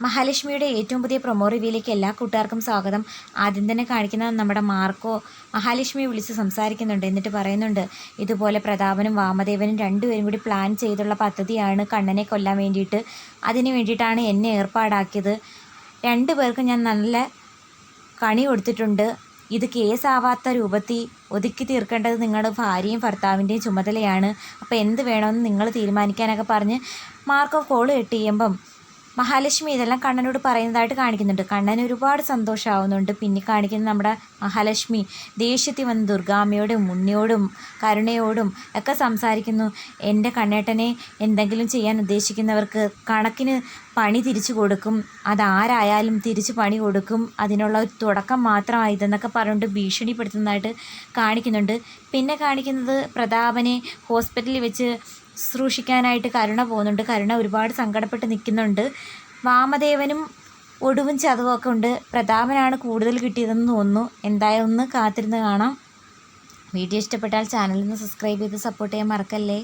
മഹാലക്ഷ്മിയുടെ ഏറ്റവും പുതിയ പ്രൊമോ റിവ്യൂയിലേക്ക് എല്ലാ കൂട്ടുകാർക്കും സ്വാഗതം. ആദ്യം തന്നെ കാണിക്കുന്ന നമ്മുടെ മാർക്കോ മഹാലക്ഷ്മിയെ വിളിച്ച് സംസാരിക്കുന്നുണ്ട്. എന്നിട്ട് പറയുന്നുണ്ട് ഇതുപോലെ പ്രതാപനും വാമദേവനും രണ്ടുപേരും കൂടി പ്ലാൻ ചെയ്തുള്ള പദ്ധതിയാണ് കണ്ണനെ കൊല്ലാൻ വേണ്ടിയിട്ട്. അതിന് വേണ്ടിയിട്ടാണ് എന്നെ ഏർപ്പാടാക്കിയത്. രണ്ടു പേർക്കും ഞാൻ നല്ല കണി കൊടുത്തിട്ടുണ്ട്. ഇത് കേസാവാത്ത രൂപത്തിൽ ഒതുക്കി തീർക്കേണ്ടത് നിങ്ങളുടെ ഭാര്യയും ഭർത്താവിന്റെയും ചുമതലയാണ്. അപ്പോൾ എന്ത് വേണമെന്ന് നിങ്ങൾ തീരുമാനിക്കാനൊക്കെ പറഞ്ഞ് മാർക്കോ കോൾ കെട്ട് ചെയ്യുമ്പം മഹാലക്ഷ്മി ഇതെല്ലാം കണ്ണനോട് പറയുന്നതായിട്ട് കാണിക്കുന്നുണ്ട്. കണ്ണൻ ഒരുപാട് സന്തോഷമാവുന്നുണ്ട്. പിന്നെ കാണിക്കുന്ന നമ്മുടെ മഹാലക്ഷ്മി ദേഷ്യത്തിൽ വന്ന് ദുർഗാമ്മയോടും ഉണ്ണിയോടും കരുണയോടും ഒക്കെ സംസാരിക്കുന്നു. എന്റെ കണ്ണേട്ടനെ എന്തെങ്കിലും ചെയ്യാൻ ഉദ്ദേശിക്കുന്നവർക്ക് കണക്കിന് പണി തിരിച്ചു കൊടുക്കും. അതാരായാലും തിരിച്ച് പണി കൊടുക്കും. അതിനുള്ള ഒരു തുടക്കം മാത്രമായി ഇതെന്നൊക്കെ പറഞ്ഞുകൊണ്ട് ഭീഷണിപ്പെടുത്തുന്നതായിട്ട് കാണിക്കുന്നുണ്ട്. പിന്നെ കാണിക്കുന്നത് പ്രതാപനെ ഹോസ്പിറ്റലിൽ വെച്ച് ശുശ്രൂഷിക്കാനായിട്ട് കരുണ പോകുന്നുണ്ട്. കരുണ ഒരുപാട് സങ്കടപ്പെട്ട് നിൽക്കുന്നുണ്ട്. വാമദേവനും ഒടുവും ചതവൊക്കെ ഉണ്ട്. പ്രതാപനാണ് കൂടുതൽ കിട്ടിയതെന്ന് തോന്നുന്നു. എന്തായാലും ഒന്ന് കാത്തിരുന്ന് കാണാം. വീഡിയോ ഇഷ്ടപ്പെട്ടാൽ ചാനലിൽ സബ്സ്ക്രൈബ് ചെയ്ത് സപ്പോർട്ട് ചെയ്യാൻ മറക്കല്ലേ?